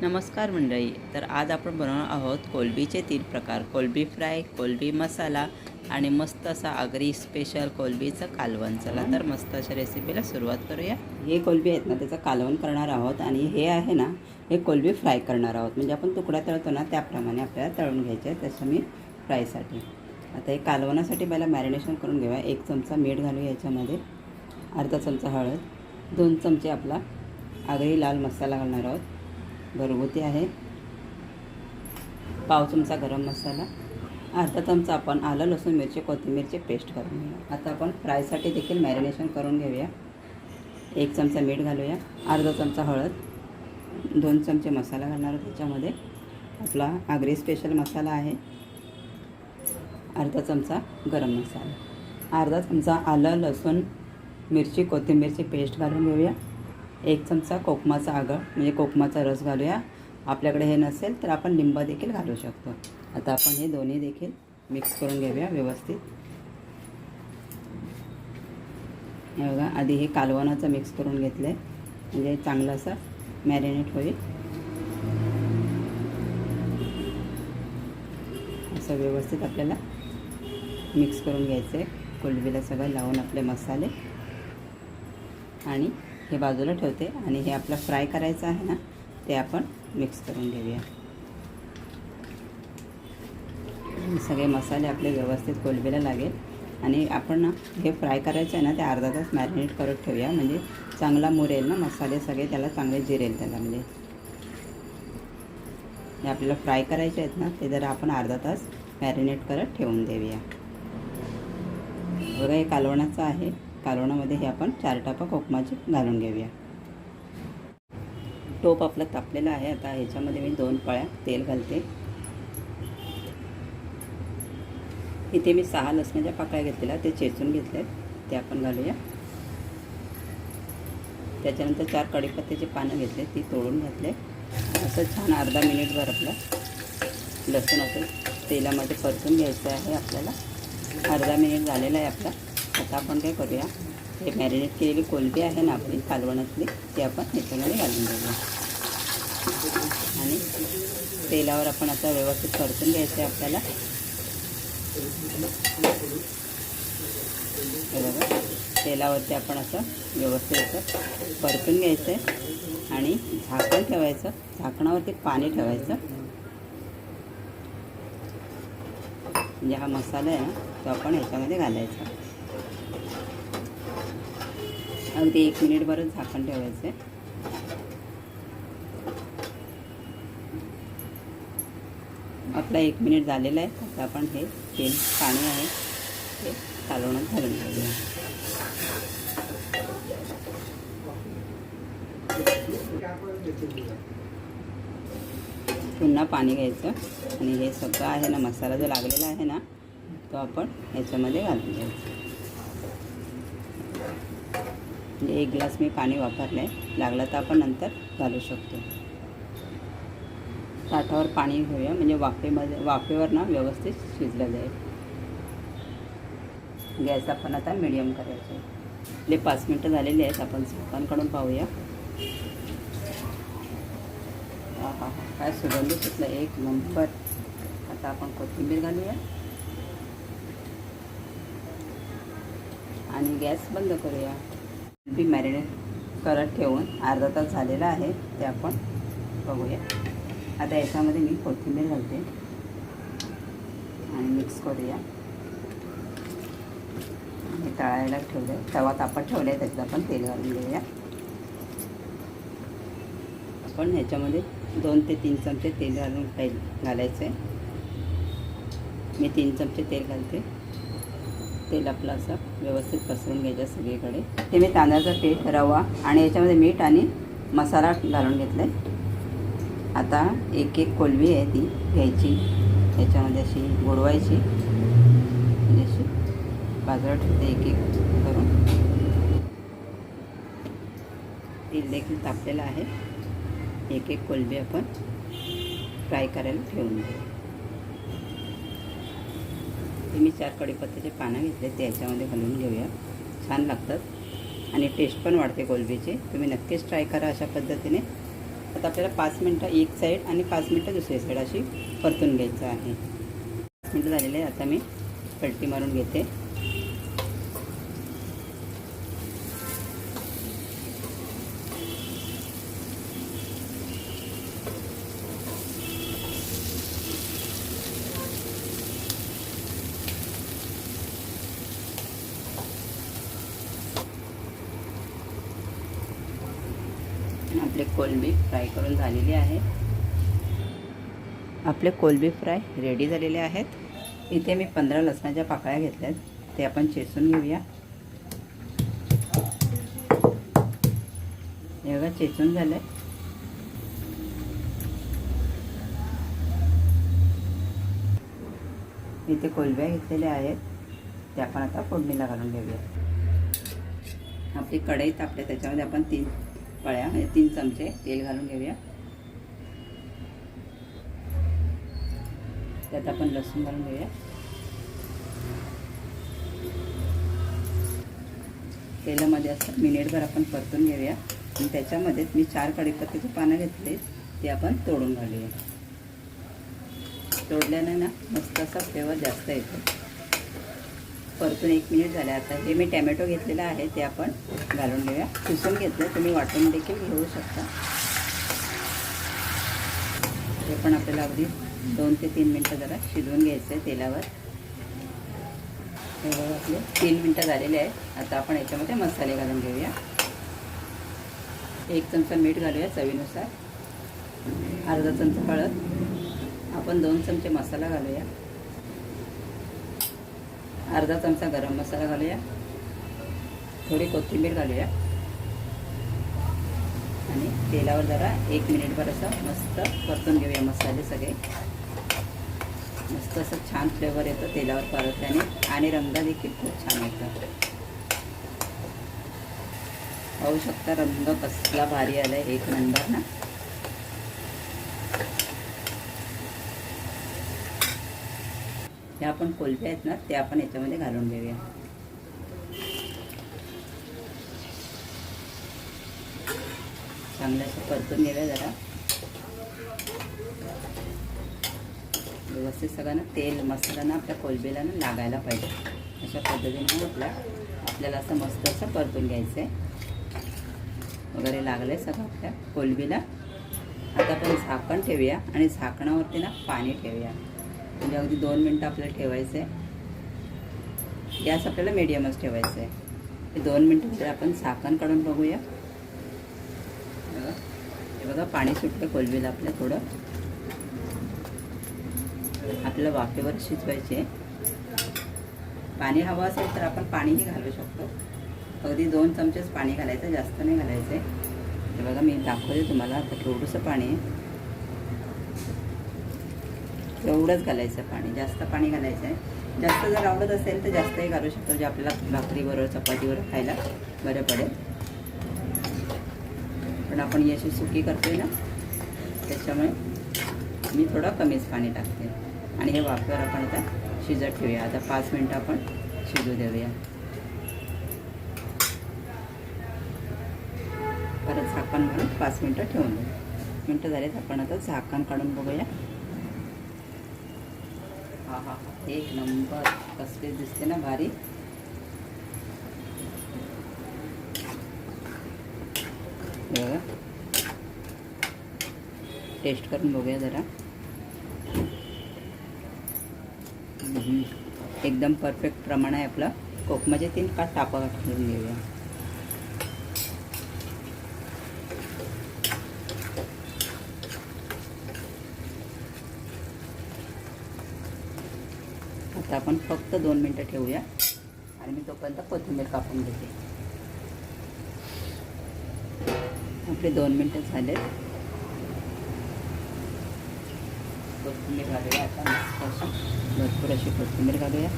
नमस्कार मंडळी तर आज आपण बनवणार आहोत कोलबीचे तीन प्रकार. कोलबी फ्राय कोलबी मसाला आणि मस्त असा आगरी स्पेशल कोलबीचं कालवण. चला तर मस्त अशा रेसिपीला सुरुवात करूया. हे कोलबी आहेत ना त्याचं कालवण करणार आहोत आणि हे आहे ना हे कोलबी फ्राय करणार आहोत. म्हणजे आपण तुकडा तळतो ना त्याप्रमाणे आपल्याला तळून घ्यायचे आहे तसं मी फ्रायसाठी आता हे कालवणासाठी पहिला मॅरिनेशन करून घेऊया. एक चमचा मीठ घालू याच्यामध्ये अर्धा चमचा हळद दोन चमचे आपला आगरी लाल मसाला घालणार आहोत. घरगुती आहे. पाव चमचा गरम मसाला अर्धा चमचा आपण आलं लसूण मिरची कोथिंबीरची पेस्ट करून घेऊया. आता आपण फ्रायसाठी देखील मॅरिनेशन करून घेऊया. एक चमचा मीठ घालूया अर्धा चमचा हळद दोन चमचे मसाला घालणार त्याच्यामध्ये. आपला आगरी स्पेशल मसाला आहे. अर्धा चमचा गरम मसाला. अर्धा चमचा आलं लसूण मिरची कोथिंबीरची पेस्ट घालून घेऊया. एक चमचा कोकमाचा आगळ म्हणजे कोकमाचा रस घालूया. आपल्याकडे हे नसेल तर आपण लिंब देखील घालू शकतो. आता आपण हे दोन्ही देखील मिक्स करून घेऊया व्यवस्थित. हे बघा आधी हे कालवणाचं मिक्स करून घेतलं आहे म्हणजे चांगलं असं मॅरिनेट होईल. असं व्यवस्थित आपल्याला मिक्स करून घ्यायचं आहे कोलबीला सगळं लावून आपले मसाले. आणि हे बाजूला ठेवते आणि हे आपलं फ्राय करायचं आहे ना ते आपण मिक्स करून घेऊया. सगळे मसाले आपले व्यवस्थित कोलबीला लागेल. आणि आपण ना हे फ्राय करायचं आहे ना ते अर्धा तास मॅरिनेट करत ठेवूया. म्हणजे चांगला मुरेल ना मसाले सगळे त्याला चांगले जिरेल त्याला म्हणजे. हे आपल्याला फ्राय करायचे आहेत ना ते जरा आपण अर्धा तास मॅरिनेट करत ठेवून देऊया. बघा हे कालवणाचं आहे. कालवणामध्ये हे आपण चार टापा कोकमाचे घालून घेऊया. टोप आपला तापलेला आहे. आता ह्याच्यामध्ये मी दोन पळ्या तेल घालते. इथे मी सहा लसणाच्या पाकळ्या घेतलेल्या ते चेचून घेतले ते आपण घालूया. त्याच्यानंतर चार कढीपत्त्याची पानं घेतले ती तोडून घातले. असं छान अर्धा मिनिटभर आपलं लसूण असं तेलामध्ये परतून घ्यायचं आहे आपल्याला. अर्धा मिनिट झालेला आहे आपला. आता आपण काय करूया? हे मॅरिनेट केलेली कोलबी आहे ना आपली कालवणातली ती आपण ह्याच्यामध्ये घालून देऊया. आणि तेलावर आपण आता व्यवस्थित परतून घ्यायचं आहे आपल्याला. हे बघा तेलावरती आपण असं व्यवस्थित असं परतून घ्यायचं आहे. आणि झाकण ठेवायचं झाकणावरती पाणी ठेवायचं. म्हणजे हा मसाला आहे ना तो आपण ह्याच्यामध्ये घालायचा. अगदी एक मिनिटभरच झाकण ठेवायचं आहे आपला एक मिनिट झालेला आहे आता आपण हे तेल पाणी आहे ते कालवणात घालून घेऊया. पुन्हा पाणी घ्यायचं आणि हे सगळं आहे ना मसाला जो लागलेला आहे ना तो आपण ह्याच्यामध्ये घालून घ्यायचा. म्हणजे एक ग्लास मी पाणी वापरलं आहे लागलं तर आपण नंतर घालू शकतो. ताटावर पाणी घेऊया. म्हणजे वाफेमध्ये वाफेवर ना व्यवस्थित शिजलं जाईल. गॅस आपण आता मिडियम करायचं आपले पाच मिनटं झालेले आहेत. आपण झाकण पाहूया. हा हा. काय सुगंध सुटलं? एक नंबर. आता आपण कोथिंबीर घालूया. आणि गॅस बंद करूया. बी मॅरिनेट करत ठेवून अर्धा तास झालेला आहे ते आपण बघूया. आता याच्यामध्ये मी कोथिंबीर घालते. आणि मिक्स करूया. आणि तळायला ठेवलं आहे तवा तापत ठेवलं आहे त्याच्यात आपण तेल घालून घेऊया. आपण ह्याच्यामध्ये दोन ते तीन चमचे तेल घालून घालायचं आहे मी तीन चमचे तेल घालते. तेल आपलं असं व्यवस्थित पसरून घ्यायचं सगळीकडे. ते मी तांदळाचं पीठ रवा आणि याच्यामध्ये मीठ आणि मसाला घालून घेतला आहे आता एक एक कोलवी आहे ती घ्यायची. याच्यामध्ये अशी बुडवायची. म्हणजे अशी बाजूला ठेवते एक एक करून. तेल देखील तापलेलं आहे. एक एक कोलबी आपण फ्राय करायला ठेवून घेऊ ते मी चार कडीपत्त्याचे पानं घेतले ते याच्यामध्ये घालून घेऊया. छान लागतात. आणि टेस्ट पण वाढते कोलबीची. तुम्ही नक्कीच ट्राय करा अशा पद्धतीने. आता आपल्याला पाच मिनटं एक साईड आणि पाच मिनटं दुसरी साईड अशी परतून घ्यायचं आहे. पाच मिनटं झालेले आहे आता मी पलटी मारून घेते. आपले कोलंबी फ्राय करून झालेले आहे. आपले कोलंबी फ्राय रेडी झालेले आहेत. इथे मी पंधरा लसणाच्या पाकळ्या घेतल्या आहेत ते आपण चेचून घेऊया. एवढं चेचून झालं इथे कोलब्या घेतलेल्या आहेत. ते आपण आता फोडणीला घालून घेऊया. आपली कढई तापल्या त्याच्यामध्ये आपण तीन पळ्या म्हणजे तीन चमचे तेल घालून घेऊया. त्यात आपण लसूण घालून घेऊया. तेलामध्ये असं मिनिटभर आपण परतून घेऊया. आणि त्याच्यामध्येच मी चार कढीपत्त्याची पानं घेतले ते आपण तोडून घालूया. तोडल्याने ना मस्त असा फ्लेवर जास्त येतो. परतून एक मिनिट झाले आता हे मी टॅमॅटो घेतलेला आहे ते आपण घालून घेऊया. किसून घेतलं तुम्ही वाटून देखील घेऊ शकता. हे पण आपल्याला अगदी दोन ते तीन मिनटं जरा शिजवून घ्यायचं आहे तेलावर. हे बघा आपले तीन मिनटं झालेले आहेत. आता आपण याच्यामध्ये मसाले घालून घेऊया. एक चमचा मीठ घालूया चवीनुसार. अर्धा चमचा हळद. आपण दोन चमचे मसाला घालूया. अर्धा चमचा गरम मसाला घालूया. थोडी कोथिंबीर घालूया. आणि तेलावर जरा एक मिनिटभर असं मस्त परतून घेऊया मसाले सगळे. मस्त असं छान फ्लेवर येतो तेलावर परतल्याने. आणि रंग देखील खूप छान येतात पाहू शकता रंग कसला भारी आलाय एक नंबर ना. ह्या आपण कोलबे आहेत ना ते आपण याच्यामध्ये घालून घेऊया. चांगल्याचं परतून घेऊया जरा. व्यवस्थित सगळं ना तेल मसाला ना आपल्या कोलबेला ना लागायला पाहिजे. अशा पद्धतीने आपल्या आपल्याला असं मस्त असं परतून घ्यायचं आहे वगैरे लागलं आहे सगळं आपल्या कोलबीला आता आपण झाकण ठेवूया आणि झाकणावरती ना पाणी ठेवूया. म्हणजे अगदी दोन मिनटं आपल्याला ठेवायचं आहे गॅस आपल्याला मिडियमच ठेवायचं आहे हे दोन मिनटं आपण साखर काढून बघूया हे बघा पाणी सुटलं कोलबीला आपल्या थोडं. आपल्याला वाफेवर शिजवायचे पाणी हवं असेल तर आपण पाणीही घालू शकतो. अगदी दोन चमचेच पाणी घालायचं जास्त नाही घालायचं आहे बघा मी दाखवते तुम्हाला. आता थोडंसं पाणी. आहे एवढंच घालायचं पाणी जास्त पाणी घालायचं आहे जास्त जर आवडत असेल तर जास्तही घालू शकतो जे आपल्याला भाकरीबरोबर चपातीवर खायला बरं पडेल. पण आपण ही अशी सुकी करतोय ना त्याच्यामुळे मी थोडं कमीच पाणी टाकते. आणि हे वाफेवर आपण आता शिजत ठेवूया. आता पाच मिनटं आपण शिजू देऊया. परत झाकण म्हणून पाच मिनटं ठेवून देऊ. मिनटं झालेत आपण आता झाकण काढून बघूया. हा हा एक नंबर कसले दिसते ना भारी. बघा. टेस्ट करून बघूया जरा. एकदम परफेक्ट प्रमाण आहे आपलं. कोकमाचे तीन का टापा घालून घेऊया. आता आपण फक्त दोन मिनटं ठेवूया. आणि मी तोपर्यंत कोथिंबीर कापून घेते. आपले दोन मिनटं झाले कोथिंबीर घालूया आता मस्त अशी. भरपूर अशी कोथिंबीर घालूया.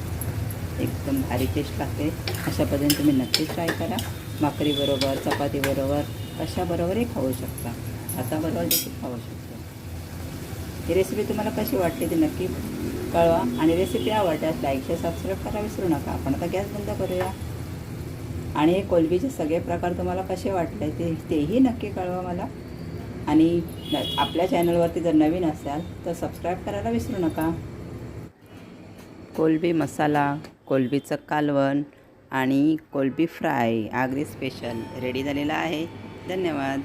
एकदम भारी टेस्ट लागते. अशा पद्धतीने तुम्ही नक्कीच ट्राय करा. भाकरीबरोबर चपातीबरोबर कशाबरोबरही खाऊ शकता. भाताबरोबर देखील खाऊ शकता. ही रेसिपी तुम्हाला कशी वाटते ती नक्की कळवा आणि रेसिपी आवडल्यास लाईक शेअर सबस्क्राईब करायला विसरू नका. आपण आता गॅस बंद करूया. आणि हे कोलबीचे सगळे प्रकार तुम्हाला कसे वाटले ते तेही नक्की कळवा मला. आणि आपल्या चॅनलवरती जर नवीन असाल तर सबस्क्राईब करायला विसरू नका. कोलबी मसाला कोलबीचं कालवण आणि कोलबी फ्राय आगरी स्पेशल रेडी झालेला आहे. धन्यवाद.